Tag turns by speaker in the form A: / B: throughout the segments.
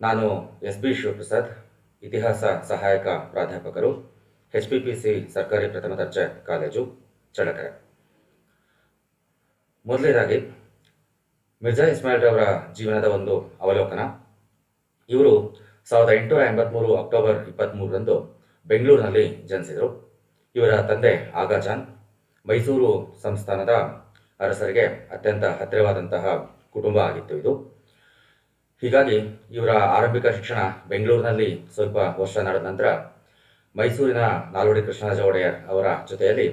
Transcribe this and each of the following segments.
A: ನಾನು S B Shivaprasad, ಇತಿಹಾಸ ಸಹಾಯಕ ಪ್ರಾಧ್ಯಾಪಕರು, ಎಚ್ ಪಿ ಪಿ ಸಿ ಸರ್ಕಾರಿ ಪ್ರಥಮ ದರ್ಜೆ ಕಾಲೇಜು ಚಳಕೆರೆ ಮೊದಲನೇದಾಗಿ, ಮಿರ್ಜಾ ಇಸ್ಮಾಯಿಲ್ ರವರ ಜೀವನದ ಒಂದು ಅವಲೋಕನ. ಇವರು ಸಾವಿರದ ಎಂಟುನೂರ ಎಂಬತ್ತ್ಮೂರು ಅಕ್ಟೋಬರ್ ಇಪ್ಪತ್ತ್ಮೂರರಂದು ಬೆಂಗಳೂರಿನಲ್ಲಿ ಜನಿಸಿದರು. ಇವರ ತಂದೆ ಆಗಾಜಾನ್ ಮೈಸೂರು ಸಂಸ್ಥಾನದ ಅರಸರಿಗೆ ಅತ್ಯಂತ ಹತ್ತಿರವಾದಂತಹ ಕುಟುಂಬ ಆಗಿತ್ತು ಇದು. ಹೀಗಾಗಿ ಇವರ ಆರಂಭಿಕ ಶಿಕ್ಷಣ ಬೆಂಗಳೂರಿನಲ್ಲಿ ಸ್ವಲ್ಪ ವರ್ಷ ನಡೆದ ನಂತರ ಮೈಸೂರಿನ ನಾಲ್ವಡಿ ಕೃಷ್ಣರಾಜ ಒಡೆಯರ್ ಅವರ ಜೊತೆಯಲ್ಲಿ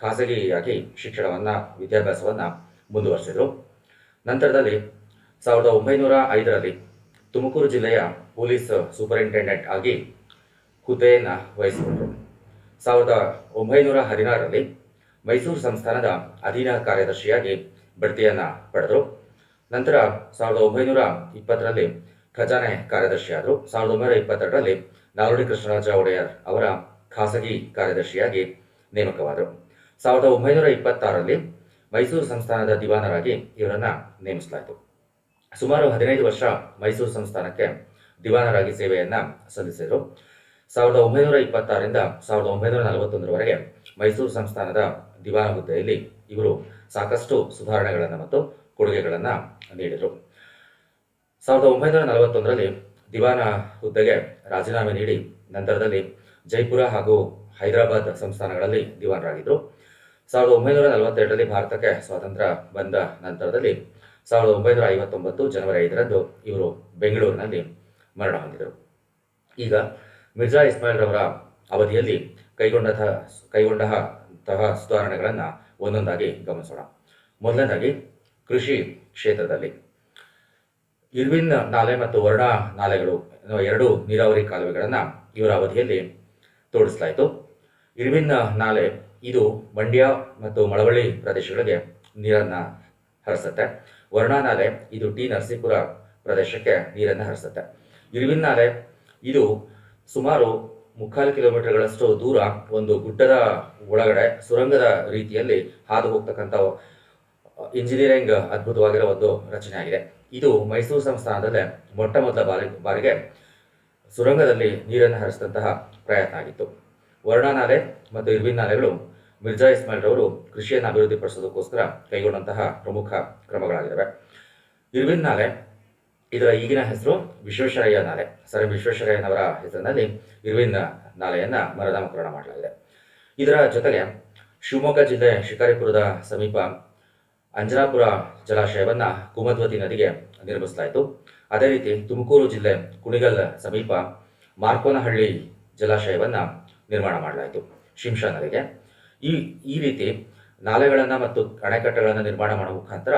A: ಖಾಸಗಿಯಾಗಿ ಶಿಕ್ಷಣವನ್ನು, ವಿದ್ಯಾಭ್ಯಾಸವನ್ನು ಮುಂದುವರಿಸಿದರು. ನಂತರದಲ್ಲಿ ಸಾವಿರದ ಒಂಬೈನೂರ ಐದರಲ್ಲಿ ತುಮಕೂರು ಜಿಲ್ಲೆಯ ಪೊಲೀಸ್ ಸೂಪರಿಂಟೆಂಡೆಂಟ್ ಆಗಿ ಹುದ್ದೆಯನ್ನು ವಹಿಸಿಕೊಂಡರು. ಸಾವಿರದ ಒಂಬೈನೂರ ಹದಿನಾರರಲ್ಲಿ ಮೈಸೂರು ಸಂಸ್ಥಾನದ ಅಧೀನ ಕಾರ್ಯದರ್ಶಿಯಾಗಿ ಬಡ್ತಿಯನ್ನು ಪಡೆದರು. ನಂತರ ಸಾವಿರದ ಒಂಬೈನೂರ ಇಪ್ಪತ್ತರಲ್ಲಿ ಖಜಾನೆ ಕಾರ್ಯದರ್ಶಿಯಾದರು. ಸಾವಿರದ ಒಂಬೈನೂರ ಇಪ್ಪತ್ತೆರಡರಲ್ಲಿ ನಾಲ್ವಡಿ ಕೃಷ್ಣರಾಜ ಒಡೆಯರ್ ಅವರ ಖಾಸಗಿ ಕಾರ್ಯದರ್ಶಿಯಾಗಿ ನೇಮಕವಾದರು. ಸಾವಿರದ ಒಂಬೈನೂರ ಇಪ್ಪತ್ತಾರರಲ್ಲಿ ಮೈಸೂರು ಸಂಸ್ಥಾನದ ದಿವಾನರಾಗಿ ಇವರನ್ನು ನೇಮಿಸಲಾಯಿತು. ಸುಮಾರು ಹದಿನೈದು ವರ್ಷ ಮೈಸೂರು ಸಂಸ್ಥಾನಕ್ಕೆ ದಿವಾನರಾಗಿ ಸೇವೆಯನ್ನು ಸಲ್ಲಿಸಿದರು. ಸಾವಿರದ ಒಂಬೈನೂರ ಇಪ್ಪತ್ತಾರರಿಂದ ಸಾವಿರದ ಒಂಬೈನೂರ ನಲವತ್ತೊಂದರವರೆಗೆ ಮೈಸೂರು ಸಂಸ್ಥಾನದ ದಿವಾನ ಹುದ್ದೆಯಲ್ಲಿ ಇವರು ಸಾಕಷ್ಟು ಸುಧಾರಣೆಗಳನ್ನು ಮತ್ತು ಕೊಡುಗೆಗಳನ್ನು ನೀಡಿದರು. ಸಾವಿರದ ಒಂಬೈನೂರ ನಲವತ್ತೊಂದರಲ್ಲಿ ದಿವಾನ ಹುದ್ದೆಗೆ ರಾಜೀನಾಮೆ ನೀಡಿ ನಂತರದಲ್ಲಿ ಜೈಪುರ ಹಾಗೂ ಹೈದರಾಬಾದ್ ಸಂಸ್ಥಾನಗಳಲ್ಲಿ ದಿವಾನರಾಗಿದ್ದರು ಸಾವಿರದ ಒಂಬೈನೂರ ನಲವತ್ತೆರಡರಲ್ಲಿ ಭಾರತಕ್ಕೆ ಸ್ವಾತಂತ್ರ್ಯ ಬಂದ ನಂತರದಲ್ಲಿ ಸಾವಿರದ ಒಂಬೈನೂರ ಐವತ್ತೊಂಬತ್ತು ಜನವರಿ ಐದರಂದು ಇವರು ಬೆಂಗಳೂರಿನಲ್ಲಿ ಮರಣ ಹೊಂದಿದರು. ಈಗ ಮಿರ್ಜಾ ಇಸ್ಮಾಯಿಲ್ ರವರ ಅವಧಿಯಲ್ಲಿ ಕೈಗೊಂಡ ಕೈಗೊಂಡಂತಹ ಸುಧಾರಣೆಗಳನ್ನು ಒಂದೊಂದಾಗಿ ಗಮನಿಸೋಣ. ಮೊದಲನೇದಾಗಿ ಕೃಷಿ ಕ್ಷೇತ್ರದಲ್ಲಿ. ಇರ್ವಿನ್ ನಾಲೆ ಮತ್ತು ವರ್ಣ ನಾಲೆಗಳು ಎರಡು ನೀರಾವರಿ ಕಾಲುವೆಗಳನ್ನು ಇವರ ಅವಧಿಯಲ್ಲಿ ತೋಡಿಸಲಾಯಿತು. ಇರ್ವಿನ್ ನಾಲೆ ಇದು ಮಂಡ್ಯ ಮತ್ತು ಮಳವಳ್ಳಿ ಪ್ರದೇಶಗಳಿಗೆ ನೀರನ್ನು ಹರಿಸುತ್ತೆ. ವರ್ಣಾ ನಾಲೆ ಇದು ಟಿ ನರಸೀಪುರ ಪ್ರದೇಶಕ್ಕೆ ನೀರನ್ನು ಹರಿಸುತ್ತೆ. ಇರ್ವಿನ್ ನಾಲೆ ಇದು ಸುಮಾರು ಮುಕ್ಕಾಲು ಕಿಲೋಮೀಟರ್ಗಳಷ್ಟು ದೂರ ಒಂದು ಗುಡ್ಡದ ಒಳಗಡೆ ಸುರಂಗದ ರೀತಿಯಲ್ಲಿ ಹಾದು ಹೋಗ್ತಕ್ಕಂಥ ಇಂಜಿನಿಯರಿಂಗ್ ಅದ್ಭುತವಾಗಿರೋ ಒಂದು ರಚನೆ ಆಗಿದೆ. ಇದು ಮೈಸೂರು ಸಂಸ್ಥಾನದಲ್ಲೇ ಮೊಟ್ಟ ಮೊದಲ ಬಾರಿ ಬಾರಿಗೆ ಸುರಂಗದಲ್ಲಿ ನೀರನ್ನು ಹರಿಸಿದಂತಹ ಪ್ರಯತ್ನ ಆಗಿತ್ತು. ವರ್ಣಾ ನಾಲೆ ಮತ್ತು ಇರ್ವಿನ್ ನಾಲೆಗಳು ಮಿರ್ಜಾ ಇಸ್ಮಾಯಿಲ್ ರವರು ಕೃಷಿಯನ್ನು ಅಭಿವೃದ್ಧಿಪಡಿಸೋದಕ್ಕೋಸ್ಕರ ಕೈಗೊಂಡಂತಹ ಪ್ರಮುಖ ಕ್ರಮಗಳಾಗಿದ್ದಾವೆ. ಇರ್ವಿನ್ ನಾಲೆ ಇದರ ಈಗಿನ ಹೆಸರು ವಿಶ್ವೇಶ್ವರಯ್ಯ ನಾಲೆ. ಸರ್ ವಿಶ್ವೇಶ್ವರಯ್ಯನವರ ಹೆಸರಿನಲ್ಲಿ ಇರ್ವಿನ್ ನಾಲೆಯನ್ನು ಮರುನಾಮಕರಣ ಮಾಡಲಾಗಿದೆ. ಇದರ ಜೊತೆಗೆ ಶಿವಮೊಗ್ಗ ಜಿಲ್ಲೆ ಶಿಕಾರಿಪುರದ ಸಮೀಪ ಅಂಜನಾಪುರ ಜಲಾಶಯವನ್ನು ಕುಮದ್ವತಿ ನದಿಗೆ ನಿರ್ಮಿಸಲಾಯಿತು. ಅದೇ ರೀತಿ ತುಮಕೂರು ಜಿಲ್ಲೆ ಕುಣಿಗಲ್ ಸಮೀಪ ಮಾರ್ಕೋನಹಳ್ಳಿ ಜಲಾಶಯವನ್ನು ನಿರ್ಮಾಣ ಮಾಡಲಾಯಿತು ಶಿಂಷಾ ನದಿಗೆ. ಈ ಈ ರೀತಿ ನಾಲೆಗಳನ್ನು ಮತ್ತು ಅಣೆಕಟ್ಟೆಗಳನ್ನು ನಿರ್ಮಾಣ ಮಾಡುವ ಮುಖಾಂತರ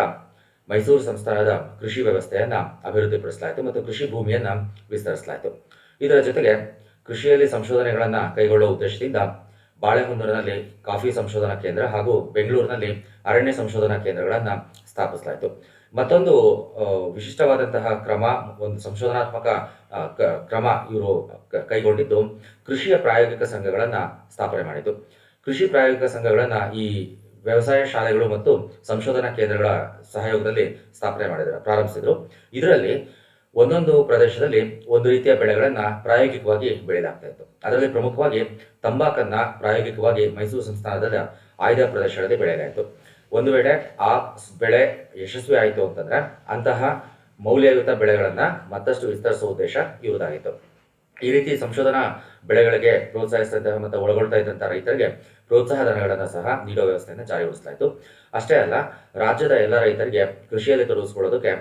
A: ಮೈಸೂರು ಸಂಸ್ಥಾನದ ಕೃಷಿ ವ್ಯವಸ್ಥೆಯನ್ನು ಅಭಿವೃದ್ಧಿಪಡಿಸಲಾಯಿತು ಮತ್ತು ಕೃಷಿ ಭೂಮಿಯನ್ನು ವಿಸ್ತರಿಸಲಾಯಿತು. ಇದರ ಜೊತೆಗೆ ಕೃಷಿಯಲ್ಲಿ ಸಂಶೋಧನೆಗಳನ್ನು ಕೈಗೊಳ್ಳುವ ಉದ್ದೇಶದಿಂದ ಬಾಳೆಹೊನ್ನೂರಿನಲ್ಲಿ ಕಾಫಿ ಸಂಶೋಧನಾ ಕೇಂದ್ರ ಹಾಗೂ ಬೆಂಗಳೂರಿನಲ್ಲಿ ಅರಣ್ಯ ಸಂಶೋಧನಾ ಕೇಂದ್ರಗಳನ್ನು ಸ್ಥಾಪಿಸಲಾಯಿತು. ಮತ್ತೊಂದು ವಿಶಿಷ್ಟವಾದಂತಹ ಕ್ರಮ, ಒಂದು ಸಂಶೋಧನಾತ್ಮಕ ಕ್ರಮ ಇವರು ಕೈಗೊಂಡಿದ್ದು ಕೃಷಿಯ ಪ್ರಾಯೋಗಿಕ ಸಂಘಗಳನ್ನು ಸ್ಥಾಪನೆ ಮಾಡಿತು ಕೃಷಿ ಪ್ರಾಯೋಗಿಕ ಸಂಘಗಳನ್ನು ಈ ವ್ಯವಸಾಯ ಶಾಲೆಗಳು ಮತ್ತು ಸಂಶೋಧನಾ ಕೇಂದ್ರಗಳ ಸಹಯೋಗದಲ್ಲಿ ಸ್ಥಾಪನೆ ಮಾಡಿದರು, ಪ್ರಾರಂಭಿಸಿದರು. ಇದರಲ್ಲಿ ಒಂದೊಂದು ಪ್ರದೇಶದಲ್ಲಿ ಒಂದು ರೀತಿಯ ಬೆಳೆಗಳನ್ನು ಪ್ರಾಯೋಗಿಕವಾಗಿ ಬೆಳೆಯಲಾಗ್ತಾ ಇತ್ತು ಅದರಲ್ಲಿ ಪ್ರಮುಖವಾಗಿ ತಂಬಾಕನ್ನ ಪ್ರಾಯೋಗಿಕವಾಗಿ ಮೈಸೂರು ಸಂಸ್ಥಾನದ ಆಯ್ದ ಪ್ರದೇಶಗಳಲ್ಲಿ ಬೆಳೆಯಲಾಯಿತು. ಒಂದು ವೇಳೆ ಆ ಬೆಳೆ ಯಶಸ್ವಿ ಆಯಿತು ಅಂತಂದ್ರೆ ಅಂತಹ ಮೌಲ್ಯಯುತ ಬೆಳೆಗಳನ್ನು ಮತ್ತಷ್ಟು ವಿಸ್ತರಿಸುವ ಉದ್ದೇಶ ಇರುವುದಾಗಿತ್ತು. ಈ ರೀತಿ ಸಂಶೋಧನಾ ಬೆಳೆಗಳಿಗೆ ಪ್ರೋತ್ಸಾಹಿಸ್ತಾ ಮತ್ತು ಒಳಗೊಳ್ತಾ ಇದ್ದಂತಹ ರೈತರಿಗೆ ಪ್ರೋತ್ಸಾಹ ಧನಗಳನ್ನು ಸಹ ನೀಡುವ ವ್ಯವಸ್ಥೆಯನ್ನು ಜಾರಿಗೊಳಿಸಲಾಯಿತು ಅಷ್ಟೇ ಅಲ್ಲ, ರಾಜ್ಯದ ಎಲ್ಲ ರೈತರಿಗೆ ಕೃಷಿಯಲ್ಲಿ ತೊಡಗಿಸಿಕೊಳ್ಳೋದಕ್ಕೆ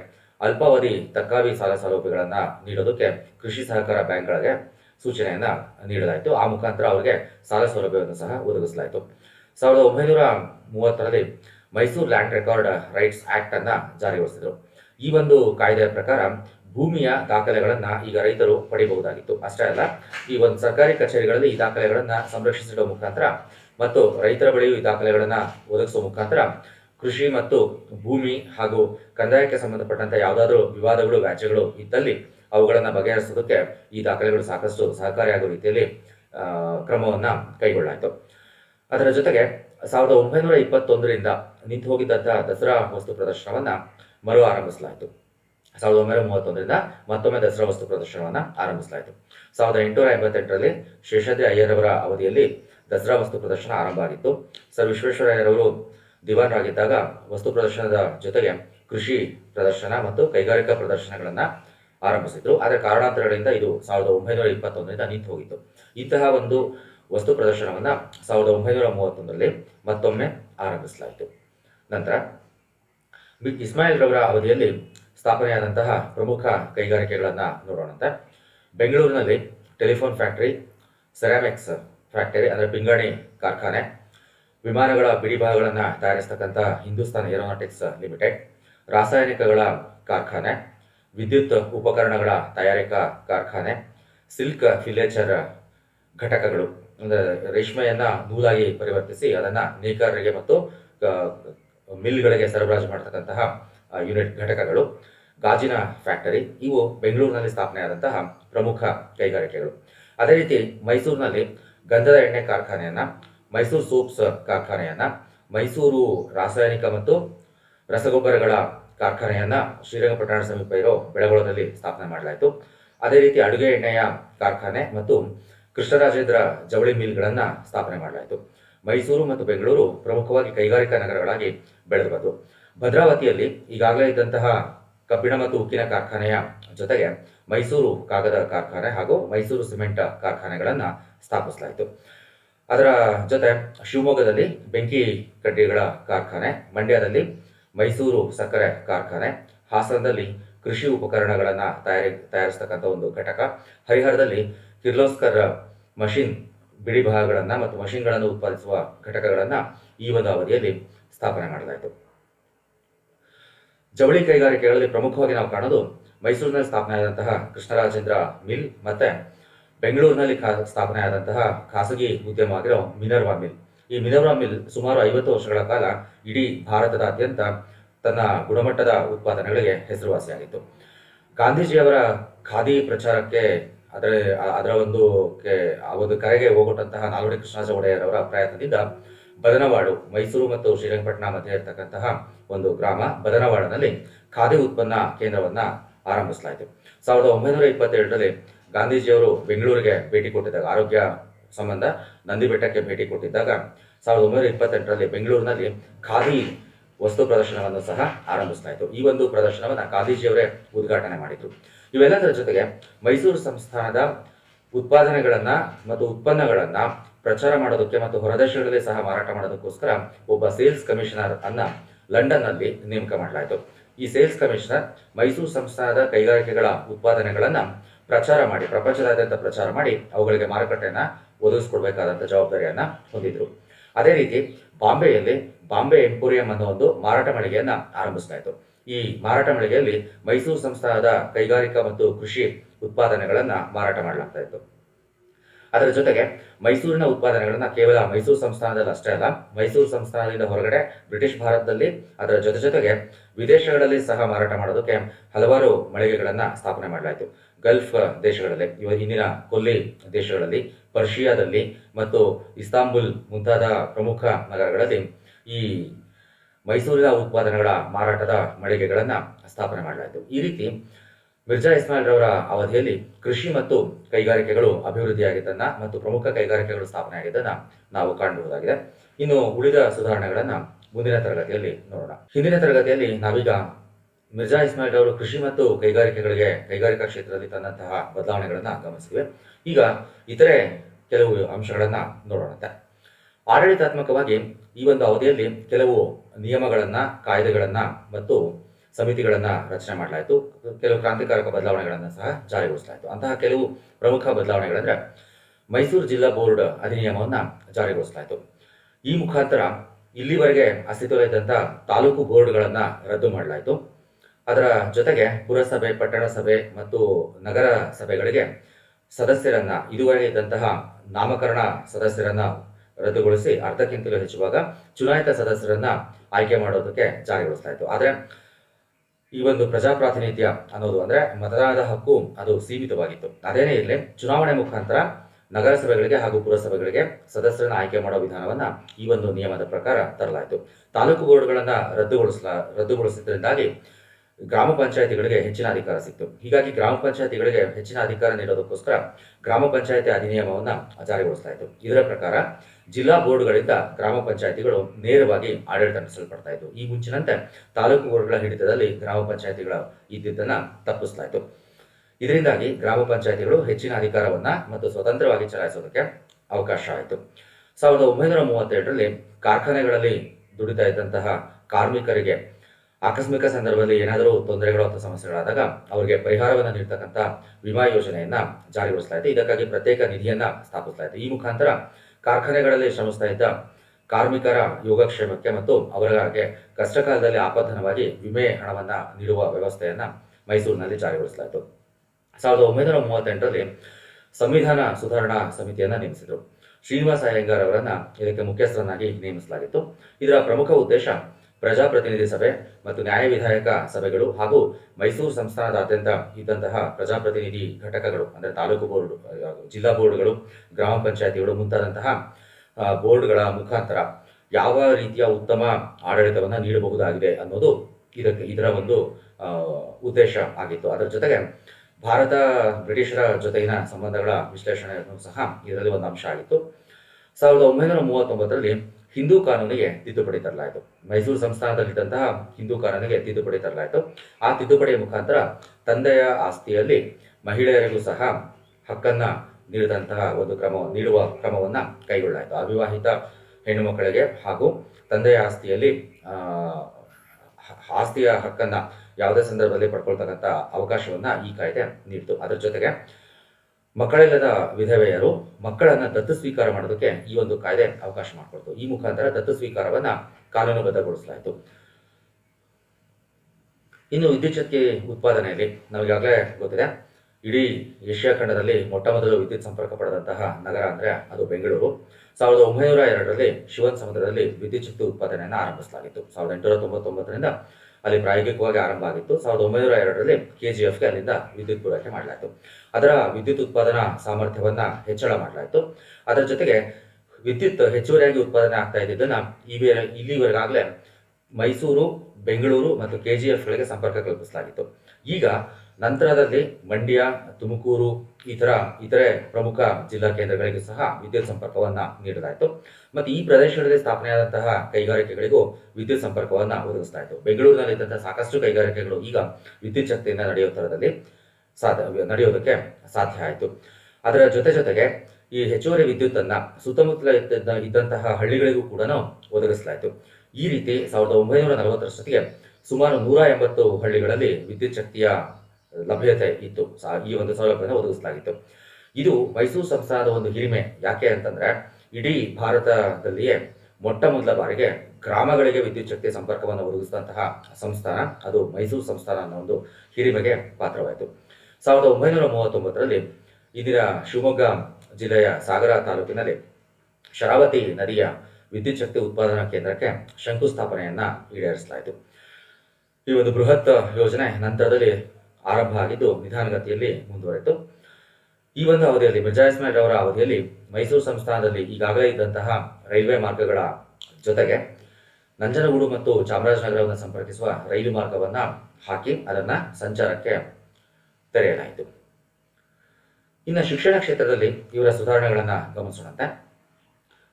A: ಅಲ್ಪಾವಧಿ ತಕ್ಕಾವಿ ಸಾಲ ಸೌಲಭ್ಯಗಳನ್ನು ನೀಡೋದಕ್ಕೆ ಕೃಷಿ ಸಹಕಾರ ಬ್ಯಾಂಕ್ಗಳಿಗೆ ಸೂಚನೆಯನ್ನ ನೀಡಲಾಯಿತು. ಆ ಮುಖಾಂತರ ಅವರಿಗೆ ಸಾಲ ಸೌಲಭ್ಯವನ್ನು ಸಹ ಒದಗಿಸಲಾಯಿತು. ಸಾವಿರದ ಒಂಬೈನೂರ ಮೂವತ್ತರಲ್ಲಿ Mysore land record rights act ಅನ್ನ ಜಾರಿಗೊಳಿಸಿದರು. ಈ ಒಂದು ಕಾಯ್ದೆಯ ಪ್ರಕಾರ ಭೂಮಿಯ ದಾಖಲೆಗಳನ್ನ ಈಗ ರೈತರು ಪಡೆಯಬಹುದಾಗಿತ್ತು ಅಷ್ಟೇ ಅಲ್ಲ, ಈ ಒಂದು ಸರ್ಕಾರಿ ಕಚೇರಿಗಳಲ್ಲಿ ಈ ದಾಖಲೆಗಳನ್ನ ಸಂರಕ್ಷಿಸಿಡುವ ಮುಖಾಂತರ ಮತ್ತು ರೈತರ ಬಳಿಯೂ ಈ ದಾಖಲೆಗಳನ್ನ ಒದಗಿಸುವ ಮುಖಾಂತರ ಕೃಷಿ ಮತ್ತು ಭೂಮಿ ಹಾಗೂ ಕಂದಾಯಕ್ಕೆ ಸಂಬಂಧಪಟ್ಟಂತ ಯಾವುದಾದ್ರೂ ವಿವಾದಗಳು, ವ್ಯಾಜ್ಯಗಳು ಇದ್ದಲ್ಲಿ ಅವುಗಳನ್ನು ಬಗೆಹರಿಸೋದಕ್ಕೆ ಈ ದಾಖಲೆಗಳು ಸಾಕಷ್ಟು ಸಹಕಾರಿಯಾಗುವ ರೀತಿಯಲ್ಲಿ ಕ್ರಮವನ್ನ ಕೈಗೊಳ್ಳಲಾಯಿತು ಅದರ ಜೊತೆಗೆ ಸಾವಿರದ ಒಂಬೈನೂರ ಇಪ್ಪತ್ತೊಂದರಿಂದ ನಿಂತು ಹೋಗಿದ್ದಂತಹ ದಸರಾ ವಸ್ತು ಪ್ರದರ್ಶನವನ್ನ ಮರು ಆರಂಭಿಸಲಾಯಿತು. ಸಾವಿರದ ಒಂಬೈನೂರ ಮೂವತ್ತೊಂದರಿಂದ ಮತ್ತೊಮ್ಮೆ ದಸರಾ ವಸ್ತು ಪ್ರದರ್ಶನವನ್ನು ಆರಂಭಿಸಲಾಯಿತು. ಸಾವಿರದ ಎಂಟುನೂರ ಎಂಬತ್ತೆಂಟರಲ್ಲಿ ಶೇಷಾದ್ರಿ ಅಯ್ಯರವರ ಅವಧಿಯಲ್ಲಿ ದಸರಾ ವಸ್ತು ಪ್ರದರ್ಶನ ಆರಂಭ ಆಗಿತ್ತು. ಸರ್ ವಿಶ್ವೇಶ್ವರಯ್ಯರವರು ದಿವಾನರಾಗಿದ್ದಾಗ ವಸ್ತು ಪ್ರದರ್ಶನದ ಜೊತೆಗೆ ಕೃಷಿ ಪ್ರದರ್ಶನ ಮತ್ತು ಕೈಗಾರಿಕಾ ಪ್ರದರ್ಶನಗಳನ್ನು ಆರಂಭಿಸಿದ್ರು. ಆದರೆ ಕಾರಣಾಂತರಗಳಿಂದ ಇದು ಸಾವಿರದ ಒಂಬೈನೂರ ಇಪ್ಪತ್ತೊಂದರಿಂದ ನಿಂತು ಹೋಗಿತ್ತು. ಇಂತಹ ಒಂದು ವಸ್ತು ಪ್ರದರ್ಶನವನ್ನು ಸಾವಿರದ ಒಂಬೈನೂರ ಮೂವತ್ತೊಂದರಲ್ಲಿ ಮತ್ತೊಮ್ಮೆ ಆರಂಭಿಸಲಾಯಿತು. ನಂತರ ಇಸ್ಮಾಯಿಲ್ ರವರ ಅವಧಿಯಲ್ಲಿ ಸ್ಥಾಪನೆಯಾದಂತಹ ಪ್ರಮುಖ ಕೈಗಾರಿಕೆಗಳನ್ನು ನೋಡೋಣಂತೆ ಬೆಂಗಳೂರಿನಲ್ಲಿ ಟೆಲಿಫೋನ್ ಫ್ಯಾಕ್ಟರಿ, ಸೆರಾಮಿಕ್ಸ್ ಫ್ಯಾಕ್ಟರಿ, ಅಂದರೆ ಪಿಂಗಾಣಿ ಕಾರ್ಖಾನೆ ವಿಮಾನಗಳ ಬಿಡಿಭಾಗಗಳನ್ನು ತಯಾರಿಸ್ತಕ್ಕಂಥ ಹಿಂದೂಸ್ತಾನ್ ಏರೋನಾಟಿಕ್ಸ್ ಲಿಮಿಟೆಡ್, ರಾಸಾಯನಿಕಗಳ ಕಾರ್ಖಾನೆ, ವಿದ್ಯುತ್ ಉಪಕರಣಗಳ ತಯಾರಿಕಾ ಕಾರ್ಖಾನೆ, ಸಿಲ್ಕ್ ಫಿಲೇಚರ್ ಘಟಕಗಳು, ಅಂದರೆ ರೇಷ್ಮೆಯನ್ನು ನೂಲಾಗಿ ಪರಿವರ್ತಿಸಿ ಅದನ್ನು ನೇಕಾರರಿಗೆ ಮತ್ತು ಮಿಲ್ಗಳಿಗೆ ಸರಬರಾಜು ಮಾಡತಕ್ಕಂತಹ ಯೂನಿಟ್ ಘಟಕಗಳು, ಗಾಜಿನ ಫ್ಯಾಕ್ಟರಿ, ಇವು ಬೆಂಗಳೂರಿನಲ್ಲಿ ಸ್ಥಾಪನೆಯಾದಂತಹ ಪ್ರಮುಖ ಕೈಗಾರಿಕೆಗಳು. ಅದೇ ರೀತಿ ಮೈಸೂರಿನಲ್ಲಿ ಗಂಧದ ಎಣ್ಣೆ ಕಾರ್ಖಾನೆಯನ್ನು ಮೈಸೂರು ಸೋಪ್ಸ್ ಕಾರ್ಖಾನೆಯನ್ನ, ಮೈಸೂರು ರಾಸಾಯನಿಕ ಮತ್ತು ರಸಗೊಬ್ಬರಗಳ ಕಾರ್ಖಾನೆಯನ್ನ ಶ್ರೀರಂಗಪಟ್ಟಣ ಸಮೀಪ ಇರೋ ಬೆಳಗೊಳದಲ್ಲಿ ಸ್ಥಾಪನೆ ಮಾಡಲಾಯಿತು. ಅದೇ ರೀತಿ ಅಡುಗೆ ಎಣ್ಣೆಯ ಕಾರ್ಖಾನೆ ಮತ್ತು ಕೃಷ್ಣರಾಜೇಂದ್ರ ಜವಳಿ ಮಿಲ್ಗಳನ್ನು ಸ್ಥಾಪನೆ ಮಾಡಲಾಯಿತು. ಮೈಸೂರು ಮತ್ತು ಬೆಂಗಳೂರು ಪ್ರಮುಖವಾಗಿ ಕೈಗಾರಿಕಾ ನಗರಗಳಾಗಿ ಬೆಳೆದು ಭದ್ರಾವತಿಯಲ್ಲಿ ಈಗಾಗಲೇ ಇದ್ದಂತಹ ಕಬ್ಬಿಣ ಮತ್ತು ಉಕ್ಕಿನ ಕಾರ್ಖಾನೆಯ ಜೊತೆಗೆ ಮೈಸೂರು ಕಾಗದ ಕಾರ್ಖಾನೆ ಹಾಗೂ ಮೈಸೂರು ಸಿಮೆಂಟ್ ಕಾರ್ಖಾನೆಗಳನ್ನು ಸ್ಥಾಪಿಸಲಾಯಿತು. ಅದರ ಜೊತೆ ಶಿವಮೊಗ್ಗದಲ್ಲಿ ಬೆಂಕಿ ಕಡ್ಡಿಗಳ ಕಾರ್ಖಾನೆ, ಮಂಡ್ಯದಲ್ಲಿ ಮೈಸೂರು ಸಕ್ಕರೆ ಕಾರ್ಖಾನೆ, ಹಾಸನದಲ್ಲಿ ಕೃಷಿ ಉಪಕರಣಗಳನ್ನು ತಯಾರಿ, ತಯಾರಿಸ್ತಕ್ಕಂಥ ಒಂದು ಘಟಕ. ಹರಿಹರದಲ್ಲಿ ಕಿರ್ಲೋಸ್ಕರ್ ಮಷಿನ್ ಬಿಡಿ ಭಾಗಗಳನ್ನು ಮತ್ತು ಮಷಿನ್ಗಳನ್ನು ಉತ್ಪಾದಿಸುವ ಘಟಕಗಳನ್ನು ಈ ಒಂದು ಅವಧಿಯಲ್ಲಿ ಸ್ಥಾಪನೆ ಮಾಡಲಾಯಿತು. ಜವಳಿ ಕೈಗಾರಿಕೆಗಳಲ್ಲಿ ಪ್ರಮುಖವಾಗಿ ನಾವು ಕಾಣೋದು ಮೈಸೂರಿನಲ್ಲಿ ಸ್ಥಾಪನೆ ಆದಂತಹ ಕೃಷ್ಣರಾಜೇಂದ್ರ ಮಿಲ್ ಮತ್ತೆ ಬೆಂಗಳೂರಿನಲ್ಲಿ ಸ್ಥಾಪನೆ ಸ್ಥಾಪನೆಯಾದಂತಹ ಖಾಸಗಿ ಉದ್ಯಮ ಆಗಿರೋ ಮಿನರ್ವಾ ಮಿಲ್. ಈ ಮಿನರ್ವಾ ಮಿಲ್ ಸುಮಾರು ಐವತ್ತು ವರ್ಷಗಳ ಕಾಲ ಇಡೀ ಭಾರತದಾದ್ಯಂತ ತನ್ನ ಗುಣಮಟ್ಟದ ಉತ್ಪಾದನೆಗಳಿಗೆ ಹೆಸರುವಾಸಿಯಾಗಿತ್ತು. ಗಾಂಧೀಜಿಯವರ ಖಾದಿ ಪ್ರಚಾರಕ್ಕೆ ಅದರ ಅದರ ಒಂದು ಆ ಒಂದು ಕರೆಗೆ ಹೋಗೊಟ್ಟಂತಹ ನಾಲ್ವಡಿ ಕೃಷ್ಣರಾಜ ಒಡೆಯರ್ ಪ್ರಯತ್ನದಿಂದ ಬದನವಾಡು, ಮೈಸೂರು ಮತ್ತು ಶ್ರೀರಂಗಪಟ್ಟಣ ಮಧ್ಯೆ ಇರತಕ್ಕಂತಹ ಒಂದು ಗ್ರಾಮ ಬದನವಾಡನಲ್ಲಿ ಖಾದಿ ಉತ್ಪನ್ನ ಕೇಂದ್ರವನ್ನ ಆರಂಭಿಸಲಾಯಿತು. ಸಾವಿರದ ಒಂಬೈನೂರ ಇಪ್ಪತ್ತೇಳರಲ್ಲಿ ಗಾಂಧೀಜಿಯವರು ಬೆಂಗಳೂರಿಗೆ ಭೇಟಿ ಕೊಟ್ಟಿದ್ದಾಗ, ಆರೋಗ್ಯ ಸಂಬಂಧ ನಂದಿ ಬೆಟ್ಟಕ್ಕೆ ಭೇಟಿ ಕೊಟ್ಟಿದ್ದಾಗ, ಸಾವಿರದ ಒಂಬೈನೂರ ಇಪ್ಪತ್ತೆಂಟರಲ್ಲಿ ಬೆಂಗಳೂರಿನಲ್ಲಿ ಖಾದಿ ವಸ್ತು ಪ್ರದರ್ಶನವನ್ನು ಸಹ ಆರಂಭಿಸ್ತಾ ಇತ್ತು. ಈ ಒಂದು ಪ್ರದರ್ಶನವನ್ನು ಗಾಂಧೀಜಿಯವರೇ ಉದ್ಘಾಟನೆ ಮಾಡಿದ್ರು. ಇವೆಲ್ಲದರ ಜೊತೆಗೆ ಮೈಸೂರು ಸಂಸ್ಥಾನದ ಉತ್ಪಾದನೆಗಳನ್ನ ಮತ್ತು ಉತ್ಪನ್ನಗಳನ್ನ ಪ್ರಚಾರ ಮಾಡೋದಕ್ಕೆ ಮತ್ತು ಹೊರದೇಶಗಳಲ್ಲಿ ಸಹ ಮಾರಾಟ ಮಾಡೋದಕ್ಕೋಸ್ಕರ ಒಬ್ಬ ಸೇಲ್ಸ್ ಕಮಿಷನರ್ ಅನ್ನ ಲಂಡನ್ನಲ್ಲಿ ನೇಮಕ ಮಾಡಲಾಯಿತು. ಈ ಸೇಲ್ಸ್ ಕಮಿಷನರ್ ಮೈಸೂರು ಸಂಸ್ಥಾನದ ಕೈಗಾರಿಕೆಗಳ ಉತ್ಪಾದನೆಗಳನ್ನ ಪ್ರಚಾರ ಮಾಡಿ, ಪ್ರಪಂಚದಾದ್ಯಂತ ಪ್ರಚಾರ ಮಾಡಿ ಅವುಗಳಿಗೆ ಮಾರುಕಟ್ಟೆಯನ್ನ ಒದಗಿಸ್ಕೊಡ್ಬೇಕಾದಂಥ ಜವಾಬ್ದಾರಿಯನ್ನ ಹೊಂದಿದ್ರು. ಅದೇ ರೀತಿ ಬಾಂಬೆಯಲ್ಲಿ ಬಾಂಬೆ ಎಂಪೋರಿಯಂ ಅನ್ನೋ ಒಂದು ಮಾರಾಟ ಮಳಿಗೆಯನ್ನ ಇತ್ತು. ಈ ಮಾರಾಟ ಮಳಿಗೆಯಲ್ಲಿ ಮೈಸೂರು ಸಂಸ್ಥಾನದ ಕೈಗಾರಿಕಾ ಮತ್ತು ಕೃಷಿ ಉತ್ಪಾದನೆಗಳನ್ನ ಮಾರಾಟ ಮಾಡಲಾಗ್ತಾ ಇತ್ತು. ಅದರ ಜೊತೆಗೆ ಮೈಸೂರಿನ ಉತ್ಪಾದನೆಗಳನ್ನ ಕೇವಲ ಮೈಸೂರು ಸಂಸ್ಥಾನದಲ್ಲಿ ಅಷ್ಟೇ ಅಲ್ಲ, ಮೈಸೂರು ಸಂಸ್ಥಾನದಿಂದ ಹೊರಗಡೆ ಬ್ರಿಟಿಷ್ ಭಾರತದಲ್ಲಿ ಅದರ ಜೊತೆ ಜೊತೆಗೆ ವಿದೇಶಗಳಲ್ಲಿ ಸಹ ಮಾರಾಟ ಮಾಡೋದಕ್ಕೆ ಹಲವಾರು ಮಳಿಗೆಗಳನ್ನ ಸ್ಥಾಪನೆ ಮಾಡಲಾಯಿತು. ಗಲ್ಫ್ ದೇಶಗಳಲ್ಲಿ, ಇವ ಹಿಂದಿನ ಕೊಲ್ಲಿ ದೇಶಗಳಲ್ಲಿ, ಪರ್ಷಿಯಾದಲ್ಲಿ ಮತ್ತು ಇಸ್ತಾಂಬುಲ್ ಮುಂತಾದ ಪ್ರಮುಖ ನಗರಗಳಲ್ಲಿ ಈ ಮೈಸೂರಿನ ಉತ್ಪಾದನೆಗಳ ಮಾರಾಟದ ಮಳಿಗೆಗಳನ್ನು ಸ್ಥಾಪನೆ ಮಾಡಲಾಯಿತು. ಈ ರೀತಿ ಮಿರ್ಜಾ ಇಸ್ಮಾಯಿಲ್ ರವರ ಅವಧಿಯಲ್ಲಿ ಕೃಷಿ ಮತ್ತು ಕೈಗಾರಿಕೆಗಳು ಅಭಿವೃದ್ಧಿಯಾಗಿದ್ದನ್ನ ಮತ್ತು ಪ್ರಮುಖ ಕೈಗಾರಿಕೆಗಳು ಸ್ಥಾಪನೆಯಾಗಿದ್ದನ್ನ ನಾವು ಕಾಣಬಹುದಾಗಿದೆ. ಇನ್ನು ಉಳಿದ ಸುಧಾರಣೆಗಳನ್ನ ಮುಂದಿನ ತರಗತಿಯಲ್ಲಿ ನೋಡೋಣ. ಹಿಂದಿನ ತರಗತಿಯಲ್ಲಿ ನಾವೀಗ ಮಿರ್ಜಾ ಇಸ್ಮಾಯಿಲ್ ಅವರು ಕೃಷಿ ಮತ್ತು ಕೈಗಾರಿಕೆಗಳಿಗೆ ಕೈಗಾರಿಕಾ ಕ್ಷೇತ್ರದಲ್ಲಿ ತಂದಂತಹ ಬದಲಾವಣೆಗಳನ್ನ ಗಮನಿಸಿವೆ. ಈಗ ಇತರೆ ಕೆಲವು ಅಂಶಗಳನ್ನ ನೋಡೋಣಂತೆ. ಆಡಳಿತಾತ್ಮಕವಾಗಿ ಈ ಒಂದು ಅವಧಿಯಲ್ಲಿ ಕೆಲವು ನಿಯಮಗಳನ್ನ, ಕಾಯ್ದೆಗಳನ್ನ ಮತ್ತು ಸಮಿತಿಗಳನ್ನ ರಚನೆ ಮಾಡಲಾಯಿತು. ಕೆಲವು ಕ್ರಾಂತಿಕಾರಕ ಬದಲಾವಣೆಗಳನ್ನ ಸಹ ಜಾರಿಗೊಳಿಸಲಾಯಿತು. ಅಂತಹ ಕೆಲವು ಪ್ರಮುಖ ಬದಲಾವಣೆಗಳಂದ್ರೆ ಮೈಸೂರು ಜಿಲ್ಲಾ ಬೋರ್ಡ್ ಅಧಿನಿಯಮವನ್ನ ಜಾರಿಗೊಳಿಸಲಾಯಿತು. ಈ ಮುಖಾಂತರ ಇಲ್ಲಿವರೆಗೆ ಅಸ್ತಿತ್ವದಲ್ಲಿದ್ದಂಥ ತಾಲೂಕು ಬೋರ್ಡ್ಗಳನ್ನ ರದ್ದು ಮಾಡಲಾಯಿತು. ಅದರ ಜೊತೆಗೆ ಪುರಸಭೆ, ಪಟ್ಟಣ ಸಭೆ ಮತ್ತು ನಗರ ಸಭೆಗಳಿಗೆ ಸದಸ್ಯರನ್ನ, ಇದುವರೆಗೆ ಇದ್ದಂತಹ ನಾಮಕರಣ ಸದಸ್ಯರನ್ನ ರದ್ದುಗೊಳಿಸಿ ಅರ್ಧಕ್ಕಿಂತಲೂ ಹೆಚ್ಚುವಾಗ ಚುನಾಯಿತ ಸದಸ್ಯರನ್ನ ಆಯ್ಕೆ ಮಾಡೋದಕ್ಕೆ ಜಾರಿಗೊಳಿಸಲಾಯಿತು. ಆದರೆ ಈ ಒಂದು ಪ್ರಜಾಪ್ರಾತಿನಿಧ್ಯ ಅನ್ನೋದು ಅಂದ್ರೆ ಮತದಾನದ ಹಕ್ಕು ಅದು ಸೀಮಿತವಾಗಿತ್ತು. ಅದೇನೇ ಇರಲಿ, ಚುನಾವಣೆ ಮುಖಾಂತರ ನಗರಸಭೆಗಳಿಗೆ ಹಾಗೂ ಪುರಸಭೆಗಳಿಗೆ ಸದಸ್ಯರನ್ನು ಆಯ್ಕೆ ಮಾಡೋ ವಿಧಾನವನ್ನ ಈ ಒಂದು ನಿಯಮದ ಪ್ರಕಾರ ತರಲಾಯಿತು. ತಾಲೂಕು ಬೋರ್ಡ್ಗಳನ್ನ ರದ್ದುಗೊಳಿಸಲ ರದ್ದುಗೊಳಿಸಿದ್ರಿಂದಾಗಿ ಗ್ರಾಮ ಪಂಚಾಯತಿಗಳಿಗೆ ಹೆಚ್ಚಿನ ಅಧಿಕಾರ ಸಿಕ್ತು. ಹೀಗಾಗಿ ಗ್ರಾಮ ಪಂಚಾಯತಿಗಳಿಗೆ ಹೆಚ್ಚಿನ ಅಧಿಕಾರ ನೀಡೋದಕ್ಕೋಸ್ಕರ ಗ್ರಾಮ ಪಂಚಾಯತಿ ಅಧಿನಿಯಮವನ್ನು ಜಾರಿಗೊಳಿಸಲಾಯಿತು. ಇದರ ಪ್ರಕಾರ ಜಿಲ್ಲಾ ಬೋರ್ಡ್ಗಳಿಂದ ಗ್ರಾಮ ಪಂಚಾಯಿತಿಗಳು ನೇರವಾಗಿ ಆಡಳಿತ ನಡೆಸಲ್ಪಡ್ತಾ ಇತ್ತು ಈ ಮುಂಚಿನಂತೆ ತಾಲೂಕು ಬೋರ್ಡ್ಗಳ ಹಿಡಿತದಲ್ಲಿ ಗ್ರಾಮ ಪಂಚಾಯಿತಿಗಳ ಇದ್ದಿದ್ದನ್ನು ತಪ್ಪಿಸಲಾಯಿತು. ಇದರಿಂದಾಗಿ ಗ್ರಾಮ ಪಂಚಾಯಿತಿಗಳು ಹೆಚ್ಚಿನ ಅಧಿಕಾರವನ್ನ ಮತ್ತು ಸ್ವತಂತ್ರವಾಗಿ ಚಲಾಯಿಸೋದಕ್ಕೆ ಅವಕಾಶ ಆಯಿತು. ಸಾವಿರದ ಒಂಬೈನೂರ ಮೂವತ್ತೆರಡರಲ್ಲಿ ಕಾರ್ಖಾನೆಗಳಲ್ಲಿ ದುಡಿತಾ ಇದ್ದಂತಹ ಕಾರ್ಮಿಕರಿಗೆ ಆಕಸ್ಮಿಕ ಸಂದರ್ಭದಲ್ಲಿ ಏನಾದರೂ ತೊಂದರೆಗಳು ಅಥವಾ ಸಮಸ್ಯೆಗಳಾದಾಗ ಅವರಿಗೆ ಪರಿಹಾರವನ್ನು ನೀಡತಕ್ಕಂಥ ವಿಮಾ ಯೋಜನೆಯನ್ನ ಜಾರಿಗೊಳಿಸಲಾಯಿತು. ಇದಕ್ಕಾಗಿ ಪ್ರತ್ಯೇಕ ನಿಧಿಯನ್ನು ಸ್ಥಾಪಿಸಲಾಯಿತು. ಈ ಮುಖಾಂತರ ಕಾರ್ಖಾನೆಗಳಲ್ಲಿ ಶ್ರಮಿಸ್ತಾ ಇದ್ದ ಕಾರ್ಮಿಕರ ಯೋಗಕ್ಷೇಮಕ್ಕೆ ಮತ್ತು ಅವರಿಗೆ ಕಷ್ಟಕಾಲದಲ್ಲಿ ಆಪಾದನವಾಗಿ ವಿಮೆ ಹಣವನ್ನು ನೀಡುವ ವ್ಯವಸ್ಥೆಯನ್ನು ಮೈಸೂರಿನಲ್ಲಿ ಜಾರಿಗೊಳಿಸಲಾಯಿತು. ಸಾವಿರದ ಒಂಬೈನೂರ ಮೂವತ್ತೆಂಟರಲ್ಲಿ ಸಂವಿಧಾನ ಸುಧಾರಣಾ ಸಮಿತಿಯನ್ನು ನೇಮಿಸಿದರು. ಶ್ರೀನಿವಾಸ ಅಯ್ಯಂಗಾರ್ ಅವರನ್ನು ಇದಕ್ಕೆ ಮುಖ್ಯಸ್ಥರನ್ನಾಗಿ ನೇಮಿಸಲಾಗಿತ್ತು. ಇದರ ಪ್ರಮುಖ ಉದ್ದೇಶ ಪ್ರಜಾಪ್ರತಿನಿಧಿ ಸಭೆ ಮತ್ತು ನ್ಯಾಯ ವಿಧಾಯಕ ಸಭೆಗಳು ಹಾಗೂ ಮೈಸೂರು ಸಂಸ್ಥಾನದಾದ್ಯಂತ ಇದ್ದಂತಹ ಪ್ರಜಾಪ್ರತಿನಿಧಿ ಘಟಕಗಳು, ಅಂದರೆ ತಾಲೂಕು ಬೋರ್ಡ್ ಜಿಲ್ಲಾ ಬೋರ್ಡ್ಗಳು, ಗ್ರಾಮ ಪಂಚಾಯತಿಗಳು ಮುಂತಾದಂತಹ ಬೋರ್ಡ್ಗಳ ಮುಖಾಂತರ ಯಾವ ರೀತಿಯ ಉತ್ತಮ ಆಡಳಿತವನ್ನು ನೀಡಬಹುದಾಗಿದೆ ಅನ್ನೋದು ಇದಕ್ಕೆ, ಇದರ ಒಂದು ಉದ್ದೇಶ ಆಗಿತ್ತು. ಅದರ ಜೊತೆಗೆ ಭಾರತ ಬ್ರಿಟಿಷರ ಜೊತೆಗಿನ ಸಂಬಂಧಗಳ ವಿಶ್ಲೇಷಣೆಯನ್ನು ಸಹ ಇದರಲ್ಲಿ ಒಂದು ಅಂಶ ಆಗಿತ್ತು. ಸಾವಿರದ ಒಂಬೈನೂರ ಮೂವತ್ತೊಂಬತ್ತರಲ್ಲಿ ಹಿಂದೂ ಕಾನೂನಿಗೆ ತಿದ್ದುಪಡಿ ತರಲಾಯಿತು. ಮೈಸೂರು ಸಂಸ್ಥಾನದಲ್ಲಿದ್ದಂತಹ ಹಿಂದೂ ಕಾನೂನಿಗೆ ತಿದ್ದುಪಡಿ ತರಲಾಯಿತು. ಆ ತಿದ್ದುಪಡಿಯ ಮುಖಾಂತರ ತಂದೆಯ ಆಸ್ತಿಯಲ್ಲಿ ಮಹಿಳೆಯರಿಗೂ ಸಹ ಹಕ್ಕನ್ನ ನೀಡಿದಂತಹ ಒಂದು ಕ್ರಮ, ನೀಡುವ ಕ್ರಮವನ್ನ ಕೈಗೊಳ್ಳಲಾಯಿತು. ಅವಿವಾಹಿತ ಹೆಣ್ಣು ಮಕ್ಕಳಿಗೆ ಹಾಗೂ ತಂದೆಯ ಆಸ್ತಿಯಲ್ಲಿ ಆಸ್ತಿಯ ಹಕ್ಕನ್ನ ಯಾವುದೇ ಸಂದರ್ಭದಲ್ಲಿ ಪಡ್ಕೊಳ್ತಕ್ಕಂಥ ಅವಕಾಶವನ್ನ ಈ ಕಾಯ್ದೆ ನೀಡಿತು. ಅದರ ಜೊತೆಗೆ ಮಕ್ಕಳಿಲ್ಲದ ವಿಧವೆಯರು ಮಕ್ಕಳನ್ನ ದತ್ತು ಸ್ವೀಕಾರ ಮಾಡೋದಕ್ಕೆ ಈ ಒಂದು ಕಾಯ್ದೆ ಅವಕಾಶ ಮಾಡಿಕೊಡ್ತು. ಈ ಮುಖಾಂತರ ದತ್ತು ಸ್ವೀಕಾರವನ್ನ ಕಾನೂನುಬದ್ಧಗೊಳಿಸಲಾಯಿತು ಇನ್ನು ವಿದ್ಯುತ್ ಶಕ್ತಿ ಉತ್ಪಾದನೆಯಲ್ಲಿ ನಮಗಾಗಲೇ ಗೊತ್ತಿದೆ. ಇಡೀ ಏಷ್ಯಾ ಖಂಡದಲ್ಲಿ ಮೊಟ್ಟ ಮೊದಲು ವಿದ್ಯುತ್ ಸಂಪರ್ಕ ಪಡೆದಂತಹ ನಗರ ಅಂದ್ರೆ ಅದು ಬೆಂಗಳೂರು. ಸಾವಿರದ ಒಂಬೈನೂರ ಎರಡರಲ್ಲಿ ಶಿವನ್ ಸಮುದ್ರದಲ್ಲಿ ವಿದ್ಯುತ್ ಶಕ್ತಿ ಉತ್ಪಾದನೆಯನ್ನು ಆರಂಭಿಸಲಾಗಿತ್ತು. ಸಾವಿರದ ಎಂಟುನೂರ ತೊಂಬತ್ತೊಂಬತ್ತರಿಂದ ಅಲ್ಲಿ ಪ್ರಾಯೋಗಿಕವಾಗಿ ಆರಂಭ ಆಗಿತ್ತು. ಸಾವಿರದ ಒಂಬೈನೂರ ಎರಡರಲ್ಲಿ ಕೆ ಜಿ ಎಫ್ಗೆ ಅಲ್ಲಿಂದ ವಿದ್ಯುತ್ ಪೂರೈಕೆ ಮಾಡಲಾಯಿತು. ಅದರ ವಿದ್ಯುತ್ ಉತ್ಪಾದನಾ ಸಾಮರ್ಥ್ಯವನ್ನ ಹೆಚ್ಚಳ ಮಾಡಲಾಯಿತು. ಅದರ ಜೊತೆಗೆ ವಿದ್ಯುತ್ ಹೆಚ್ಚುವರಿಯಾಗಿ ಉತ್ಪಾದನೆ ಆಗ್ತಾ ಇದ್ದಿದ್ದನ್ನು ಇವೆ ಇಲ್ಲಿವರೆಗಾಗಲೇ ಮೈಸೂರು, ಬೆಂಗಳೂರು ಮತ್ತು ಕೆ ಜಿ ಎಫ್ಗಳಿಗೆ ಸಂಪರ್ಕ ಕಲ್ಪಿಸಲಾಗಿತ್ತು. ಈಗ ನಂತರದಲ್ಲಿ ಮಂಡ್ಯ, ತುಮಕೂರು, ಈ ತರ ಇತರೆ ಪ್ರಮುಖ ಜಿಲ್ಲಾ ಕೇಂದ್ರಗಳಿಗೆ ಸಹ ವಿದ್ಯುತ್ ಸಂಪರ್ಕವನ್ನ ನೀಡಲಾಯಿತು. ಮತ್ತು ಈ ಪ್ರದೇಶಗಳಲ್ಲಿ ಸ್ಥಾಪನೆಯಾದಂತಹ ಕೈಗಾರಿಕೆಗಳಿಗೂ ವಿದ್ಯುತ್ ಸಂಪರ್ಕವನ್ನ ಬೆಂಗಳೂರಿನಲ್ಲಿ ಇದ್ದಂತಹ ಸಾಕಷ್ಟು ಕೈಗಾರಿಕೆಗಳು ಈಗ ವಿದ್ಯುತ್ ಶಕ್ತಿಯಿಂದ ನಡೆಯುವ ಥರದಲ್ಲಿ ಸಾಧ್ಯ, ನಡೆಯೋದಕ್ಕೆ ಸಾಧ್ಯ ಆಯಿತು. ಅದರ ಜೊತೆ ಜೊತೆಗೆ ಈ ಹೆಚ್ಚುವರಿ ವಿದ್ಯುತ್ ಅನ್ನ ಸುತ್ತಮುತ್ತಲ ಇದ್ದಂತಹ ಹಳ್ಳಿಗಳಿಗೂ ಕೂಡ ಒದಗಿಸಲಾಯಿತು. ಈ ರೀತಿ ಸಾವಿರದ ಒಂಬೈನೂರ ನಲವತ್ತರಷ್ಟೊತ್ತಿಗೆ ಸುಮಾರು ನೂರ ಎಂಬತ್ತು ಹಳ್ಳಿಗಳಲ್ಲಿ ವಿದ್ಯುತ್ ಶಕ್ತಿಯ ಲಭ್ಯತೆ ಇತ್ತು. ಈ ಒಂದು ಸೌಲಭ್ಯವನ್ನು ಒದಗಿಸಲಾಗಿತ್ತು. ಇದು ಮೈಸೂರು ಸಂಸ್ಥಾನದ ಒಂದು ಹಿರಿಮೆ. ಯಾಕೆ ಅಂತಂದ್ರೆ, ಇಡೀ ಭಾರತದಲ್ಲಿಯೇ ಮೊಟ್ಟ ಮೊದಲ ಬಾರಿಗೆ ಗ್ರಾಮಗಳಿಗೆ ವಿದ್ಯುತ್ ಶಕ್ತಿ ಸಂಪರ್ಕವನ್ನು ಒದಗಿಸಿದಂತಹ ಸಂಸ್ಥಾನ, ಅದು ಮೈಸೂರು ಸಂಸ್ಥಾನ ಅನ್ನೋ ಒಂದು ಹಿರಿಮೆಗೆ ಪಾತ್ರವಾಯಿತು. ಸಾವಿರದ ಒಂಬೈನೂರ ಮೂವತ್ತೊಂಬತ್ತರಲ್ಲಿ ಇಂದಿನ ಶಿವಮೊಗ್ಗ ಜಿಲ್ಲೆಯ ಸಾಗರ ತಾಲೂಕಿನಲ್ಲಿ ಶರಾವತಿ ನದಿಯ ವಿದ್ಯುತ್ ಶಕ್ತಿ ಉತ್ಪಾದನಾ ಕೇಂದ್ರಕ್ಕೆ ಶಂಕುಸ್ಥಾಪನೆಯನ್ನ ಈಡೇರಿಸಲಾಯಿತು. ಈ ಒಂದು ಬೃಹತ್ ಯೋಜನೆ ನಂತರದಲ್ಲಿ ಆರಂಭ ಆಗಿದ್ದು ನಿಧಾನಗತಿಯಲ್ಲಿ ಮುಂದುವರೆಯಿತು ಈ ಒಂದು ಅವಧಿಯಲ್ಲಿ ಮಿರ್ಜಾ ಇಸ್ಮಾಯಿಲ್ ಅವರ ಅವಧಿಯಲ್ಲಿ ಮೈಸೂರು ಸಂಸ್ಥಾನದಲ್ಲಿ ಈಗಾಗಲೇ ಇದ್ದಂತಹ ರೈಲ್ವೆ ಮಾರ್ಗಗಳ ಜೊತೆಗೆ ನಂಜನಗೂಡು ಮತ್ತು ಚಾಮರಾಜನಗರವನ್ನು ಸಂಪರ್ಕಿಸುವ ರೈಲು ಮಾರ್ಗವನ್ನ ಹಾಕಿ ಅದನ್ನ ಸಂಚಾರಕ್ಕೆ ತೆರೆಯಲಾಯಿತು. ಇನ್ನು ಶಿಕ್ಷಣ ಕ್ಷೇತ್ರದಲ್ಲಿ ಇವರ ಸುಧಾರಣೆಗಳನ್ನ ಗಮನಿಸೋಣಂತೆ.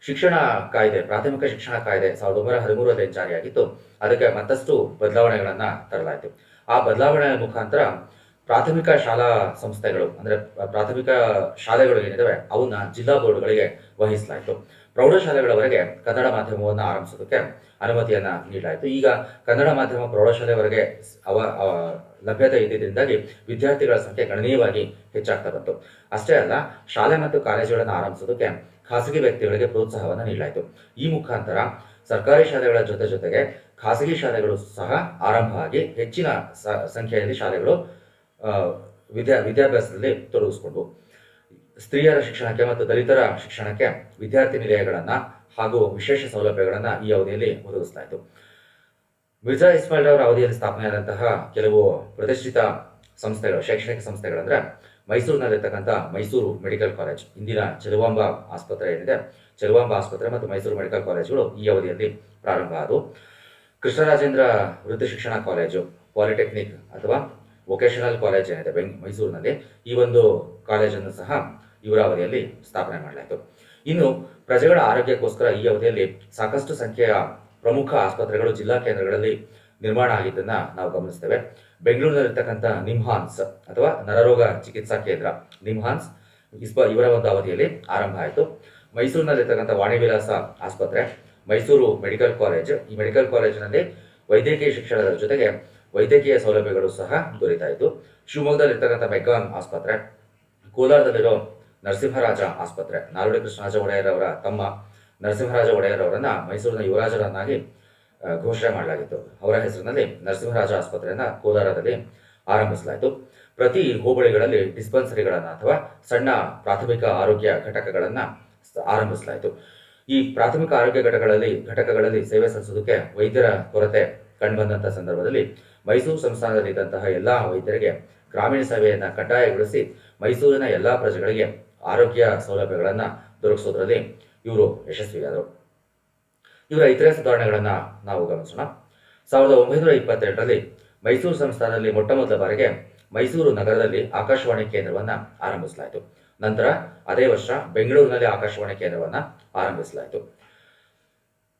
A: ಶಿಕ್ಷಣ ಕಾಯ್ದೆ, ಪ್ರಾಥಮಿಕ ಶಿಕ್ಷಣ ಕಾಯ್ದೆ ಸಾವಿರದ ಒಂಬೈನೂರ ಹದಿಮೂರರಲ್ಲಿ ಜಾರಿಯಾಗಿತ್ತು. ಅದಕ್ಕೆ ಮತ್ತಷ್ಟು ಬದಲಾವಣೆಗಳನ್ನ ತರಲಾಯಿತು. ಆ ಬದಲಾವಣೆಯ ಮುಖಾಂತರ ಪ್ರಾಥಮಿಕ ಶಾಲಾ ಸಂಸ್ಥೆಗಳು, ಅಂದ್ರೆ ಪ್ರಾಥಮಿಕ ಶಾಲೆಗಳು ಏನಿದಾವೆ, ಅವನ್ನ ಜಿಲ್ಲಾ ಬೋರ್ಡ್ಗಳಿಗೆ ವಹಿಸಲಾಯಿತು. ಪ್ರೌಢಶಾಲೆಗಳವರೆಗೆ ಕನ್ನಡ ಮಾಧ್ಯಮವನ್ನು ಆರಂಭಿಸೋದಕ್ಕೆ ಅನುಮತಿಯನ್ನ ನೀಡಲಾಯಿತು. ಈಗ ಕನ್ನಡ ಮಾಧ್ಯಮ ಪ್ರೌಢಶಾಲೆವರೆಗೆ ಅವ ಲಭ್ಯತೆ ಇದ್ದಿದ್ದರಿಂದಾಗಿ ವಿದ್ಯಾರ್ಥಿಗಳ ಸಂಖ್ಯೆ ಗಣನೀಯವಾಗಿ ಹೆಚ್ಚಾಗ್ತಾ ಬಂತು. ಅಷ್ಟೇ ಅಲ್ಲ, ಶಾಲೆ ಮತ್ತು ಕಾಲೇಜುಗಳನ್ನು ಆರಂಭಿಸೋದಕ್ಕೆ ಖಾಸಗಿ ವ್ಯಕ್ತಿಗಳಿಗೆ ಪ್ರೋತ್ಸಾಹವನ್ನು ನೀಡಲಾಯಿತು. ಈ ಮುಖಾಂತರ ಸರ್ಕಾರಿ ಶಾಲೆಗಳ ಜೊತೆ ಜೊತೆಗೆ ಖಾಸಗಿ ಶಾಲೆಗಳು ಸಹ ಆರಂಭ ಆಗಿ ಹೆಚ್ಚಿನ ಸಂಖ್ಯೆಯಲ್ಲಿ ಶಾಲೆಗಳು ವಿದ್ಯಾ, ವಿದ್ಯಾಭ್ಯಾಸದಲ್ಲಿ ತೊಡಗಿಸ್ಕೊಂಡು ಸ್ತ್ರೀಯರ ಶಿಕ್ಷಣಕ್ಕೆ ಮತ್ತು ದಲಿತರ ಶಿಕ್ಷಣಕ್ಕೆ ವಿದ್ಯಾರ್ಥಿ ನಿಲಯಗಳನ್ನು ಹಾಗೂ ವಿಶೇಷ ಸೌಲಭ್ಯಗಳನ್ನು ಈ ಅವಧಿಯಲ್ಲಿ ಒದಗಿಸಲಾಯಿತು ಮಿರ್ಜಾ ಇಸ್ಮಾಯಿಲ್ ಅವರ ಅವಧಿಯಲ್ಲಿ ಸ್ಥಾಪನೆಯಾದಂತಹ ಕೆಲವು ಪ್ರತಿಷ್ಠಿತ ಸಂಸ್ಥೆಗಳು, ಶೈಕ್ಷಣಿಕ ಸಂಸ್ಥೆಗಳಂದ್ರೆ ಮೈಸೂರಿನಲ್ಲಿರ್ತಕ್ಕಂಥ ಮೈಸೂರು ಮೆಡಿಕಲ್ ಕಾಲೇಜ್, ಇಂದಿನ ಚೆಲುವಾಂಬ ಆಸ್ಪತ್ರೆ ಏನಿದೆ, ಚೆಲುವಾಂಬ ಆಸ್ಪತ್ರೆ ಮತ್ತು ಮೈಸೂರು ಮೆಡಿಕಲ್ ಕಾಲೇಜುಗಳು ಈ ಅವಧಿಯಲ್ಲಿ ಪ್ರಾರಂಭ ಆದವು. ಕೃಷ್ಣರಾಜೇಂದ್ರ ವೃತ್ತಿ ಶಿಕ್ಷಣ ಕಾಲೇಜು, ಪಾಲಿಟೆಕ್ನಿಕ್ ಅಥವಾ ವೊಕೇಶನಲ್ ಕಾಲೇಜ್ ಏನಿದೆ ಬೆಂಗ್, ಮೈಸೂರಿನಲ್ಲಿ, ಈ ಒಂದು ಕಾಲೇಜನ್ನು ಸಹ ಇವರ ಅವಧಿಯಲ್ಲಿ ಸ್ಥಾಪನೆ ಮಾಡಲಾಯಿತು. ಇನ್ನು ಪ್ರಜೆಗಳ ಆರೋಗ್ಯಕ್ಕೋಸ್ಕರ ಈ ಅವಧಿಯಲ್ಲಿ ಸಾಕಷ್ಟು ಸಂಖ್ಯೆಯ ಪ್ರಮುಖ ಆಸ್ಪತ್ರೆಗಳು ಜಿಲ್ಲಾ ಕೇಂದ್ರಗಳಲ್ಲಿ ನಿರ್ಮಾಣ ಆಗಿದ್ದನ್ನ ನಾವು ಗಮನಿಸ್ತೇವೆ. ಬೆಂಗಳೂರಿನಲ್ಲಿರ್ತಕ್ಕಂಥ ನಿಮ್ಹಾನ್ಸ್ ಅಥವಾ ನರರೋಗ ಚಿಕಿತ್ಸಾ ಕೇಂದ್ರ ನಿಮ್ಹಾನ್ಸ್ ಇಸ್ಪ ಇವರ ಒಂದು ಅವಧಿಯಲ್ಲಿ ಆರಂಭ ಆಯಿತು. ಮೈಸೂರಿನಲ್ಲಿರ್ತಕ್ಕಂಥ ವಾಣಿವಿಲಾಸ ಆಸ್ಪತ್ರೆ ಮೈಸೂರು ಮೆಡಿಕಲ್ ಕಾಲೇಜ್. ಈ ಮೆಡಿಕಲ್ ಕಾಲೇಜಿನಲ್ಲಿ ವೈದ್ಯಕೀಯ ಶಿಕ್ಷಣದ ಜೊತೆಗೆ ವೈದ್ಯಕೀಯ ಸೌಲಭ್ಯಗಳು ಸಹ ದೊರೀತಾ ಇತ್ತು ಶಿವಮೊಗ್ಗದಲ್ಲಿರ್ತಕ್ಕಂಥ ಮೆಗ್ಗಾನ್ ಆಸ್ಪತ್ರೆ, ಕೋಲಾರದಲ್ಲಿರೋ ನರಸಿಂಹರಾಜ ಆಸ್ಪತ್ರೆ, ನಾಲ್ವಡಿ ಕೃಷ್ಣರಾಜ ಒಡೆಯರ್ ಅವರ ತಮ್ಮ ನರಸಿಂಹರಾಜ ಒಡೆಯರ್ ಅವರನ್ನ ಮೈಸೂರಿನ ಯುವರಾಜರನ್ನಾಗಿ ಘೋಷಣೆ ಮಾಡಲಾಗಿತ್ತು. ಅವರ ಹೆಸರಿನಲ್ಲಿ ನರಸಿಂಹರಾಜ ಆಸ್ಪತ್ರೆಯನ್ನ ಕೋಲಾರದಲ್ಲಿ ಆರಂಭಿಸಲಾಯಿತು. ಪ್ರತಿ ಹೋಬಳಿಗಳಲ್ಲಿ ಡಿಸ್ಪೆನ್ಸರಿಗಳನ್ನು ಅಥವಾ ಸಣ್ಣ ಪ್ರಾಥಮಿಕ ಆರೋಗ್ಯ ಘಟಕಗಳನ್ನು ಆರಂಭಿಸಲಾಯಿತು. ಈ ಪ್ರಾಥಮಿಕ ಆರೋಗ್ಯ ಘಟಕಗಳಲ್ಲಿ ಘಟಕಗಳಲ್ಲಿ ಸೇವೆ ಸಲ್ಲಿಸೋದಕ್ಕೆ ವೈದ್ಯರ ಕೊರತೆ ಕಂಡುಬಂದಂತಹ ಸಂದರ್ಭದಲ್ಲಿ ಮೈಸೂರು ಸಂಸ್ಥಾನದಲ್ಲಿದ್ದಂತಹ ಎಲ್ಲ ವೈದ್ಯರಿಗೆ ಗ್ರಾಮೀಣ ಸೇವೆಯನ್ನು ಕಡ್ಡಾಯಗೊಳಿಸಿ ಮೈಸೂರಿನ ಎಲ್ಲ ಪ್ರಜೆಗಳಿಗೆ ಆರೋಗ್ಯ ಸೌಲಭ್ಯಗಳನ್ನು ದೊರಕಿಸೋದ್ರಲ್ಲಿ ಇವರು ಯಶಸ್ವಿಯಾದರು. ಇವರ ಇತರೆ ಸುಧಾರಣೆಗಳನ್ನು ನಾವು ಗಮನಿಸೋಣ. ಸಾವಿರದ ಒಂಬೈನೂರ ಇಪ್ಪತ್ತೆರಡರಲ್ಲಿ ಮೈಸೂರು ಸಂಸ್ಥಾನದಲ್ಲಿ ಮೊಟ್ಟಮೊದಲ ಬಾರಿಗೆ ಮೈಸೂರು ನಗರದಲ್ಲಿ ಆಕಾಶವಾಣಿ ಕೇಂದ್ರವನ್ನು ಆರಂಭಿಸಲಾಯಿತು. ನಂತರ ಅದೇ ವರ್ಷ ಬೆಂಗಳೂರಿನಲ್ಲಿ ಆಕಾಶವಾಣಿ ಕೇಂದ್ರವನ್ನು ಆರಂಭಿಸಲಾಯಿತು.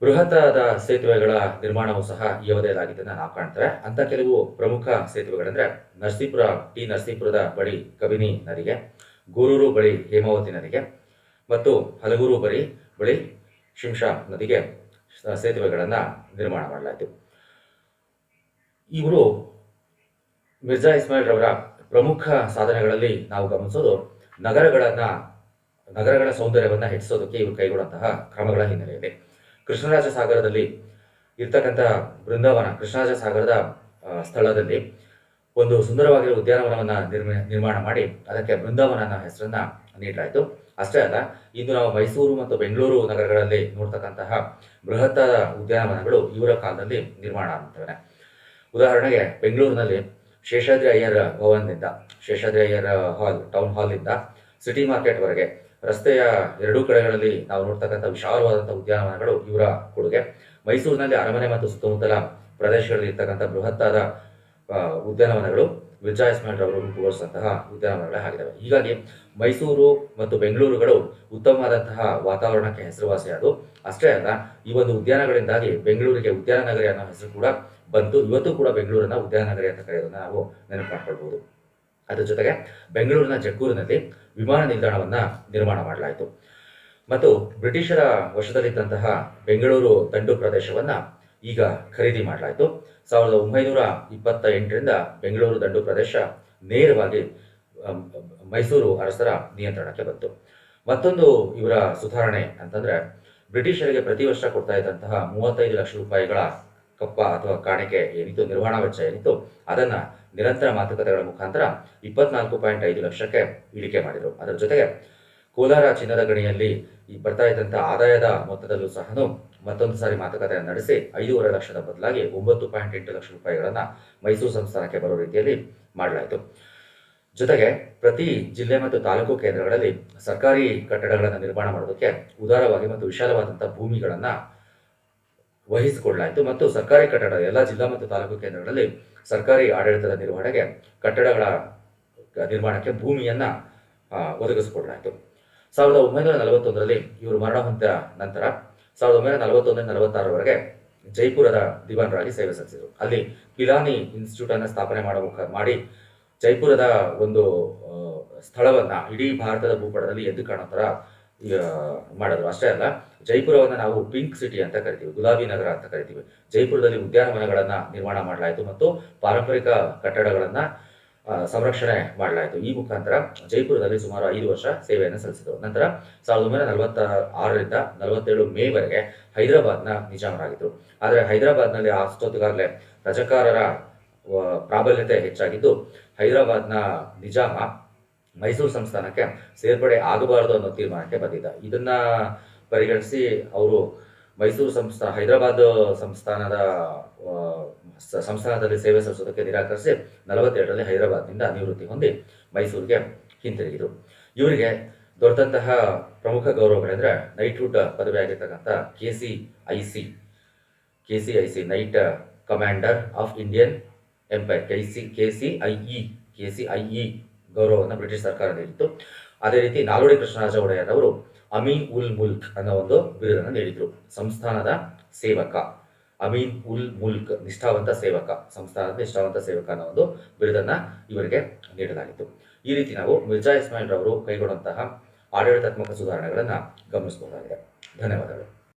A: ಬೃಹತ್ತಾದ ಸೇತುವೆಗಳ ನಿರ್ಮಾಣವೂ ಸಹ ಈ ಅವಧಿಯಲ್ಲಾಗಿದ್ದನ್ನು ನಾವು ಕಾಣ್ತೇವೆ. ಅಂತ ಕೆಲವು ಪ್ರಮುಖ ಸೇತುವೆಗಳಂದ್ರೆ ನರಸೀಪುರ, ಟಿ ನರಸೀಪುರದ ಬಳಿ ಕಬಿನಿ ನದಿಗೆ, ಗೂರೂರು ಬಳಿ ಹೇಮಾವತಿ ನದಿಗೆ, ಮತ್ತು ಹಲಗೂರು ಬಳಿ ಬಳಿ ಶಿಂಷಾ ನದಿಗೆ ಸೇತುವೆಗಳನ್ನು ನಿರ್ಮಾಣ ಮಾಡಲಾಯಿತು. ಇವರು ಮಿರ್ಜಾ ಇಸ್ಮಾಯಿಲ್ ರವರ ಪ್ರಮುಖ ಸಾಧನೆಗಳಲ್ಲಿ ನಾವು ಗಮನಿಸೋದು ನಗರಗಳನ್ನ, ನಗರಗಳ ಸೌಂದರ್ಯವನ್ನ ಹೆಚ್ಚಿಸೋದಕ್ಕೆ ಇವರು ಕೈಗೊಳ್ಳುವಂತಹ ಕ್ರಮಗಳ ಹಿನ್ನೆಲೆಯಲ್ಲಿ. ಕೃಷ್ಣರಾಜ ಸಾಗರದಲ್ಲಿ ಇರ್ತಕ್ಕಂಥ ಬೃಂದಾವನ ಕೃಷ್ಣರಾಜ ಸಾಗರದ ಸ್ಥಳದಲ್ಲಿ ಒಂದು ಸುಂದರವಾಗಿರುವ ಉದ್ಯಾನವನವನ್ನ ನಿರ್ಮ, ನಿರ್ಮಾಣ ಮಾಡಿ ಅದಕ್ಕೆ ಬೃಂದಾವನ ಹೆಸರನ್ನ ನೀಡಲಾಯಿತು. ಅಷ್ಟೇ ಅಲ್ಲ, ಇಂದು ನಾವು ಮೈಸೂರು ಮತ್ತು ಬೆಂಗಳೂರು ನಗರಗಳಲ್ಲಿ ನೋಡ್ತಕ್ಕಂತಹ ಬೃಹತ್ತಾದ ಉದ್ಯಾನವನಗಳು ಇವರ ಕಾಲದಲ್ಲಿ ನಿರ್ಮಾಣ ಆಗ್ತವೆ. ಉದಾಹರಣೆಗೆ ಬೆಂಗಳೂರಿನಲ್ಲಿ ಶೇಷಾದ್ರಿ ಅಯ್ಯರ್ ಭವನದಿಂದ ಶೇಷಾದ್ರಿ ಅಯ್ಯರ್ ಹಾಲ್ ಟೌನ್ ಹಾಲ್ನಿಂದ ಸಿಟಿ ಮಾರ್ಕೆಟ್ವರೆಗೆ ರಸ್ತೆಯ ಎರಡೂ ಕಡೆಗಳಲ್ಲಿ ನಾವು ನೋಡ್ತಕ್ಕಂಥ ವಿಶಾಲವಾದಂಥ ಉದ್ಯಾನವನಗಳು ಇವರ ಕೊಡುಗೆ. ಮೈಸೂರಿನಲ್ಲಿ ಅರಮನೆ ಮತ್ತು ಸುತ್ತಮುತ್ತಲ ಪ್ರದೇಶಗಳಲ್ಲಿ ಇರ್ತಕ್ಕಂಥ ಬೃಹತ್ತಾದ ಉದ್ಯಾನವನಗಳು ವಿಜಯ ಇಸ್ಮಾಯಿಲ್ ಅವರು ರೂಪುಗೊಳಿಸಿದಂತಹ ಉದ್ಯಾನವನಗಳೇ ಆಗಿದ್ದಾವೆ ಹೀಗಾಗಿ ಮೈಸೂರು ಮತ್ತು ಬೆಂಗಳೂರುಗಳು ಉತ್ತಮವಾದಂತಹ ವಾತಾವರಣಕ್ಕೆ ಹೆಸರುವಾಸಿಯಾದವು ಅಷ್ಟೇ ಅಲ್ಲ, ಈ ಒಂದು ಉದ್ಯಾನಗಳಿಂದಾಗಿ ಬೆಂಗಳೂರಿಗೆ ಉದ್ಯಾನ ನಗರಿ ಅನ್ನೋ ಹೆಸರು ಕೂಡ ಬಂತು. ಇವತ್ತು ಕೂಡ ಬೆಂಗಳೂರನ್ನ ಉದ್ಯಾನ ನಗರಿ ಅಂತ ಕರೆಯೋದನ್ನ ನಾವು ನೆನಪು ಮಾಡ್ಕೊಳ್ಬಹುದು ಅದ್ರ ಜೊತೆಗೆ ಬೆಂಗಳೂರಿನ ಜಕ್ಕೂರಿನಲ್ಲಿ ವಿಮಾನ ನಿಲ್ದಾಣವನ್ನ ನಿರ್ಮಾಣ ಮಾಡಲಾಯಿತು. ಮತ್ತು ಬ್ರಿಟಿಷರ ವಶದಲ್ಲಿದ್ದಂತಹ ಬೆಂಗಳೂರು ದಂಡು ಪ್ರದೇಶವನ್ನ ಈಗ ಖರೀದಿ ಮಾಡಲಾಯಿತು. ಸಾವಿರದ ಒಂಬೈನೂರ ಇಪ್ಪತ್ತ ಎಂಟರಿಂದ ಬೆಂಗಳೂರು ದಂಡು ಪ್ರದೇಶ ನೇರವಾಗಿ ಮೈಸೂರು ಅರಸರ ನಿಯಂತ್ರಣಕ್ಕೆ ಬಂತು. ಮತ್ತೊಂದು ಇವರ ಸುಧಾರಣೆ ಅಂತಂದ್ರೆ, ಬ್ರಿಟಿಷರಿಗೆ ಪ್ರತಿ ವರ್ಷ ಕೊಡ್ತಾ ಇದ್ದಂತಹ ಮೂವತ್ತೈದು ಲಕ್ಷ ರೂಪಾಯಿಗಳ ಕಪ್ಪ ಅಥವಾ ಕಾಣಿಕೆ ಏನಿತ್ತು, ನಿರ್ವಹಣಾ ವೆಚ್ಚ ಏನಿತ್ತು, ಅದನ್ನ ನಿರಂತರ ಮಾತುಕತೆಗಳ ಮುಖಾಂತರ ಇಪ್ಪತ್ನಾಲ್ಕು ಪಾಯಿಂಟ್ ಐದು ಲಕ್ಷಕ್ಕೆ ಇಳಿಕೆ ಮಾಡಿದರು. ಅದರ ಜೊತೆಗೆ ಕೋಲಾರ ಚಿನ್ನದ ಗಣಿಯಲ್ಲಿ ಈ ಬರ್ತಾ ಇದ್ದಂಥ ಆದಾಯದ ಮೊತ್ತದಲ್ಲೂ ಸಹ ಮತ್ತೊಂದು ಸಾರಿ ಮಾತುಕತೆ ನಡೆಸಿ ಐದೂವರೆ ಲಕ್ಷದ ಬದಲಾಗಿ ಒಂಬತ್ತು ಪಾಯಿಂಟ್ ಎಂಟು ಲಕ್ಷ ರೂಪಾಯಿಗಳನ್ನು ಮೈಸೂರು ಸಂಸ್ಥಾನಕ್ಕೆ ಬರೋ ರೀತಿಯಲ್ಲಿ ಮಾಡಲಾಯಿತು. ಜೊತೆಗೆ ಪ್ರತಿ ಜಿಲ್ಲೆ ಮತ್ತು ತಾಲೂಕು ಕೇಂದ್ರಗಳಲ್ಲಿ ಸರ್ಕಾರಿ ಕಟ್ಟಡಗಳನ್ನು ನಿರ್ಮಾಣ ಮಾಡೋದಕ್ಕೆ ಉದಾರವಾಗಿ ಮತ್ತು ವಿಶಾಲವಾದಂಥ ಭೂಮಿಗಳನ್ನ ವಹಿಸಿಕೊಳ್ಳಲಾಯಿತು ಮತ್ತು ಸರ್ಕಾರಿ ಕಟ್ಟಡ, ಎಲ್ಲ ಜಿಲ್ಲಾ ಮತ್ತು ತಾಲೂಕು ಕೇಂದ್ರಗಳಲ್ಲಿ ಸರ್ಕಾರಿ ಆಡಳಿತದ ನಿರ್ವಹಣೆಗೆ ಕಟ್ಟಡಗಳ ನಿರ್ಮಾಣಕ್ಕೆ ಭೂಮಿಯನ್ನ ಒದಗಿಸಿಕೊಡಲಾಯಿತು. ಸಾವಿರದ ಒಂಬೈನೂರ ನಲವತ್ತೊಂದರಲ್ಲಿ ಇವರು ಮರಣ ಹೊಂದಿದ ನಂತರ ಸಾವಿರದ ಒಂಬೈನೂರ ನಲವತ್ತೊಂದರಿಂದ ನಲವತ್ತಾರರವರೆಗೆ ಜೈಪುರದ ದಿವಾನರಾಗಿ ಸೇವೆ ಸಲ್ಲಿಸಿದರು. ಅಲ್ಲಿ ಪಿಲಾನಿ ಇನ್ಸ್ಟಿಟ್ಯೂಟ್ ಅನ್ನು ಸ್ಥಾಪನೆ ಮಾಡುವ ಮಾಡಿ ಜೈಪುರದ ಒಂದು ಸ್ಥಳವನ್ನು ಇಡೀ ಭಾರತದ ಭೂಪಟದಲ್ಲಿ ಎದ್ದು ಕಾಣೋ ಮಾಡಿದ್ರು ಅಷ್ಟೇ ಅಲ್ಲ, ಜೈಪುರವನ್ನು ನಾವು ಪಿಂಕ್ ಸಿಟಿ ಅಂತ ಕರಿತೀವಿ, ಗುಲಾಬಿ ನಗರ ಅಂತ ಕರಿತೀವಿ. ಜೈಪುರದಲ್ಲಿ ಉದ್ಯಾನವನಗಳನ್ನ ನಿರ್ಮಾಣ ಮಾಡಲಾಯಿತು ಮತ್ತು ಪಾರಂಪರಿಕ ಕಟ್ಟಡಗಳನ್ನ ಸಂರಕ್ಷಣೆ ಮಾಡಲಾಯಿತು. ಈ ಮುಖಾಂತರ ಜೈಪುರದಲ್ಲಿ ಸುಮಾರು ಐದು ವರ್ಷ ಸೇವೆಯನ್ನು ಸಲ್ಲಿಸಿದರು ನಂತರ ಸಾವಿರದ ಒಂಬೈನೂರ ನಲವತ್ತ ಆರರಿಂದ ನಲವತ್ತೇಳು ಮೇವರೆಗೆ ಹೈದರಾಬಾದ್ನ ನಿಜಾಮರಾಗಿದ್ದರು ಆದರೆ ಹೈದರಾಬಾದ್ನಲ್ಲಿ ಅಷ್ಟೊತ್ತಿಗಾಗಲೇ ರಜಕಾರರ ಪ್ರಾಬಲ್ಯತೆ ಹೆಚ್ಚಾಗಿದ್ದು, ಹೈದರಾಬಾದ್ನ ನಿಜಾಮ ಮೈಸೂರು ಸಂಸ್ಥಾನಕ್ಕೆ ಸೇರ್ಪಡೆ ಆಗಬಾರದು ಅನ್ನೋ ತೀರ್ಮಾನಕ್ಕೆ ಬಂದಿದ್ದ ಇದನ್ನ ಪರಿಗಣಿಸಿ ಅವರು ಮೈಸೂರು ಸಂಸ್ಥಾ, ಹೈದರಾಬಾದ್ ಸಂಸ್ಥಾನದ ಸಂಸ್ಥಾನದಲ್ಲಿ ಸೇವೆ ಸಲ್ಲಿಸೋದಕ್ಕೆ ನಿರಾಕರಿಸಿ ನಲವತ್ತೆರಡರಲ್ಲಿ ಹೈದರಾಬಾದ್ನಿಂದ ನಿವೃತ್ತಿ ಹೊಂದಿ ಮೈಸೂರಿಗೆ ಹಿಂತಿರುಗಿದರು. ಇವರಿಗೆ ದೊರೆತಂತಹ ಪ್ರಮುಖ ಗೌರವಗಳೆಂದರೆ knighthood ಪದವಿಯಾಗಿರ್ತಕ್ಕಂಥ K C I C, K C I C knight commander of Indian empire, K C K C I E, K C I E ಗೌರವವನ್ನು ಬ್ರಿಟಿಷ್ ಸರ್ಕಾರ ನೀಡಿತ್ತು ಅದೇ ರೀತಿ ನಾಲ್ವಡಿ ಕೃಷ್ಣರಾಜ ಒಡೆಯರ್ ಅವರು ಅಮೀನ್ ಉಲ್ ಮುಲ್ಕ್ ಅನ್ನೋ ಒಂದು ಬಿರುದನ್ನು ನೀಡಿದ್ರು. ಸಂಸ್ಥಾನದ ಸೇವಕ. ಅಮೀನ್ ಉಲ್ ಮುಲ್ಕ್, ನಿಷ್ಠಾವಂತ ಸೇವಕ. ಸಂಸ್ಥಾನದ ನಿಷ್ಠಾವಂತ ಸೇವಕ ಅನ್ನೋ ಒಂದು ಬಿರುದನ್ನ ಇವರಿಗೆ ನೀಡಲಾಗಿತ್ತು. ಈ ರೀತಿ ನಾವು ಮಿರ್ಜಾ ಇಸ್ಮಾಯಿಲ್ ರವರು ಕೈಗೊಂಡಂತಹ ಆಡಳಿತಾತ್ಮಕ ಸುಧಾರಣೆಗಳನ್ನು ಗಮನಿಸಬಹುದಾಗಿದೆ. ಧನ್ಯವಾದಗಳು.